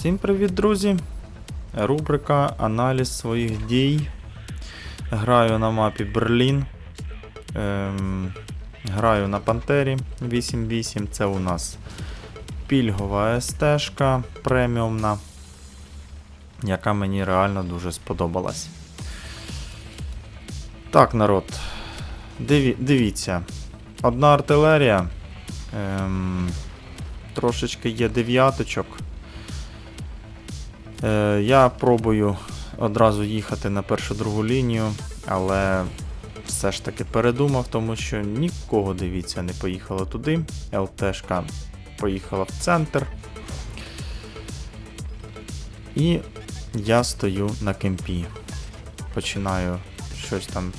Всім привіт, друзі! Рубрика Аналіз своїх дій. Граю на мапі Берлін. Ем, граю на Пантері 8.8. Це у нас пільгова СТ-шка преміумна, яка мені реально дуже сподобалась. Так, народ. Диві, дивіться. Одна артилерія. Ем, трошечки є дев'яточок. Е, я пробую одразу їхати на першу другу лінію, але все ж таки передумав, тому що нікого, дивіться, не поїхало туди. ЛТшка поїхала в центр. І я стою на кемпі. Починаю щось там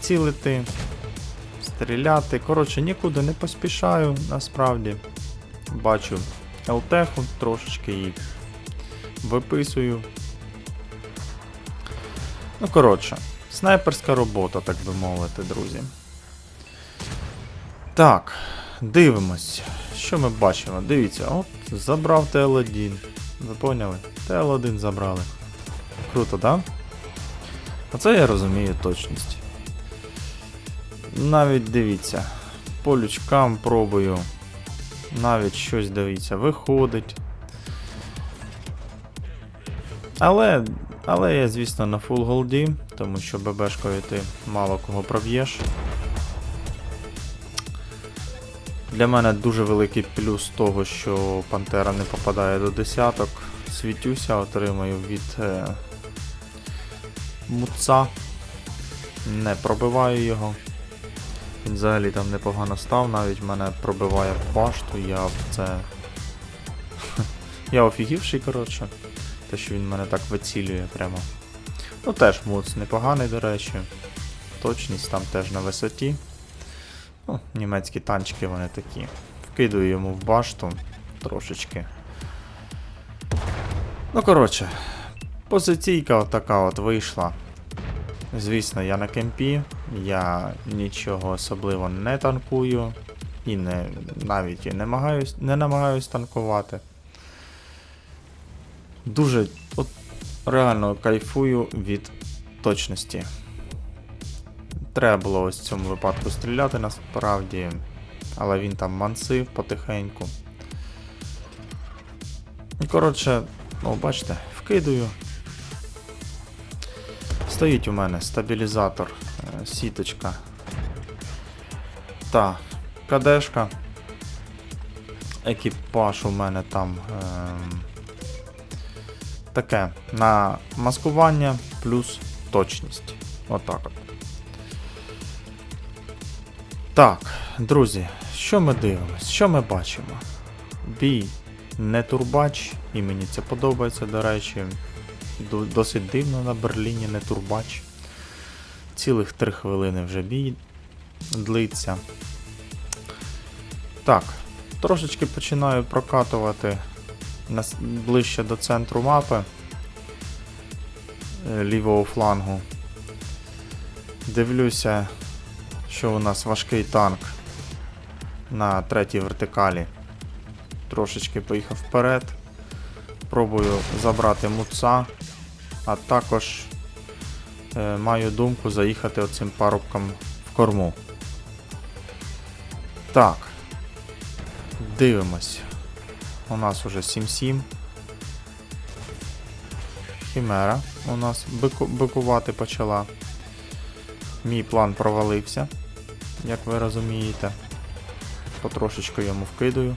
цілити, стріляти. Коротше, нікуди не поспішаю, насправді. Бачу ЛТху трошечки її виписую. Ну, коротше, снайперська робота, так би мовити, друзі. Так, дивимось. Що ми бачимо? Дивіться, от забрав ТЛ1. Ви поняли? ТЛ1 забрали. Круто, да? Оце я розумію точність. Навіть дивіться, по лючкам пробую. Навіть щось дивіться, виходить. Але, але я, звісно, на фул голді, тому що ББшкою ти мало кого проб'єш. Для мене дуже великий плюс того, що Пантера не попадає до десяток. Світюся, отримаю від е, муца. Не пробиваю його. Він взагалі там непогано став, навіть мене пробиває башту, я в це. я офігівший, коротше. Те, що він мене так вицілює прямо. Ну теж муц непоганий, до речі. Точність там теж на висоті. Ну, німецькі танчики вони такі. Вкидую йому в башту трошечки. Ну, коротше, позиційка отака от вийшла. Звісно, я на кемпі, я нічого особливо не танкую і не, навіть і не намагаюсь, не намагаюсь танкувати. Дуже от, реально кайфую від точності. Треба було ось в цьому випадку стріляти насправді, але він там мансив потихеньку. І коротше, ну бачите, вкидую. Стоїть у мене стабілізатор, е, сіточка. Та, кадешка. Екіпаж у мене там. Ем, таке на маскування плюс точність. Отак от. Так, друзі, що ми дивимося? Що ми бачимо? Бій не турбач, і мені це подобається, до речі. Досить дивно на Берліні не турбач. Цілих 3 хвилини вже бій длиться. Так, трошечки починаю прокатувати ближче до центру мапи е, лівого флангу. Дивлюся, що у нас важкий танк на третій вертикалі. Трошечки поїхав вперед. Пробую забрати муца, а також е, маю думку заїхати оцим парубком в корму. Так. Дивимось. У нас уже 7-7. Хімера у нас бику, бикувати почала. Мій план провалився, як ви розумієте. Потрошечку йому вкидаю.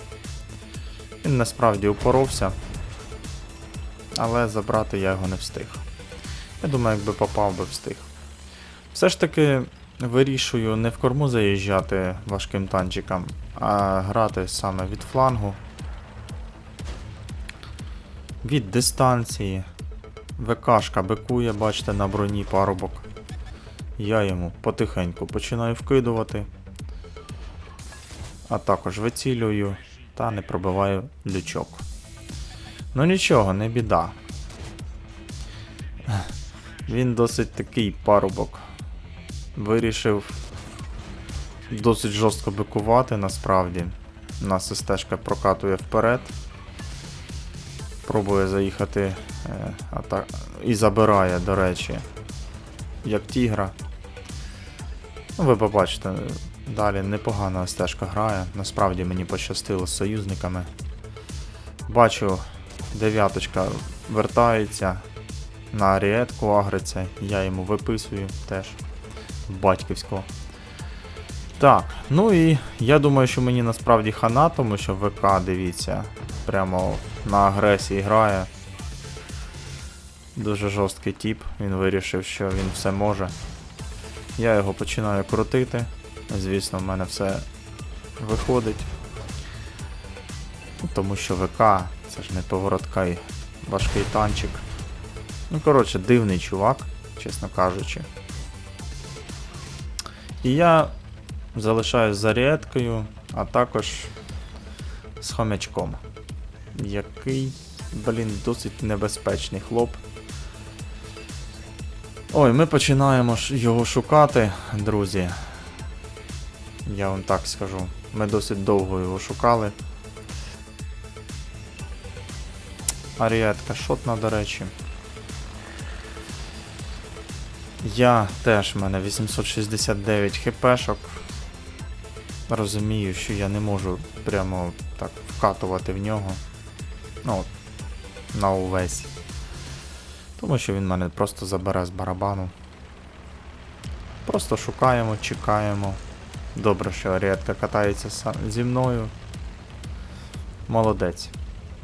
Він насправді упоровся, але забрати я його не встиг. Я думаю, якби попав би встиг. Все ж таки вирішую не в корму заїжджати важким танчиком, а грати саме від флангу від дистанції. ВКшка бикує, бачите, на броні парубок. Я йому потихеньку починаю вкидувати. А також вицілюю та не пробиваю лючок. Ну нічого, не біда. Він досить такий парубок. Вирішив досить жорстко бикувати насправді. У нас СТ-шка прокатує вперед. Пробує заїхати е, а і забирає, до речі, як тігра. Ну, ви побачите, далі непогана стежка грає. Насправді мені пощастило з союзниками. Бачу, дев'яточка вертається на аріетку агриться, я йому виписую теж батьківського. Так, ну і я думаю, що мені насправді хана, тому що ВК, дивіться, прямо на агресії грає. Дуже жорсткий тіп, він вирішив, що він все може. Я його починаю крутити. Звісно, в мене все виходить. Тому що ВК це ж не повороткий важкий танчик. Ну, коротше, дивний чувак, чесно кажучи. І я залишаюсь за рідкою, а також з хомячком. Який, блін, досить небезпечний хлоп. Ой, ми починаємо його шукати, друзі. Я вам так скажу. Ми досить довго його шукали. Аріетка шотна, до речі. Я теж, в мене 869 хпшок. Розумію, що я не можу прямо так вкатувати в нього. Ну, от, на увесь. Тому що він мене просто забере з барабану. Просто шукаємо, чекаємо. Добре, що Аріетка катається зі мною. Молодець,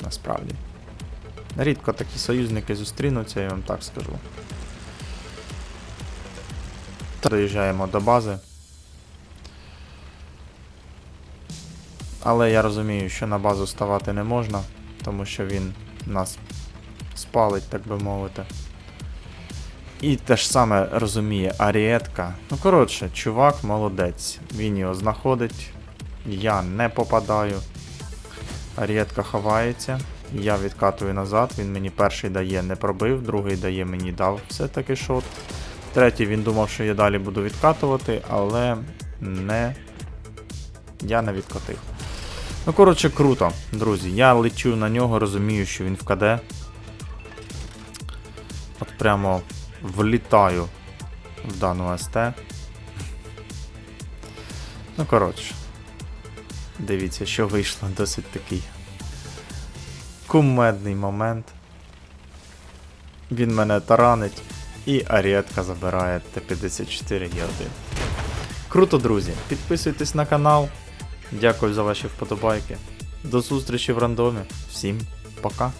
насправді. Рідко такі союзники зустрінуться, я вам так скажу. Доїжджаємо до бази. Але я розумію, що на базу ставати не можна, тому що він нас спалить, так би мовити. І те ж саме розуміє Аріетка. Ну, коротше, чувак молодець. Він його знаходить. Я не попадаю. Аріетка ховається. Я відкатую назад. Він мені перший дає, не пробив, другий дає мені дав все-таки шот. Третій він думав, що я далі буду відкатувати, але не. Я не відкатив. Ну, коротше, круто, друзі. Я лечу на нього, розумію, що він вкаде. От прямо влітаю в дану СТ. Ну, коротше. Дивіться, що вийшло досить такий кумедний момент. Він мене таранить. І Аріетка забирає Т-54 Є1. Круто, друзі. Підписуйтесь на канал. Дякую за ваші вподобайки. До зустрічі в рандомі. Всім пока.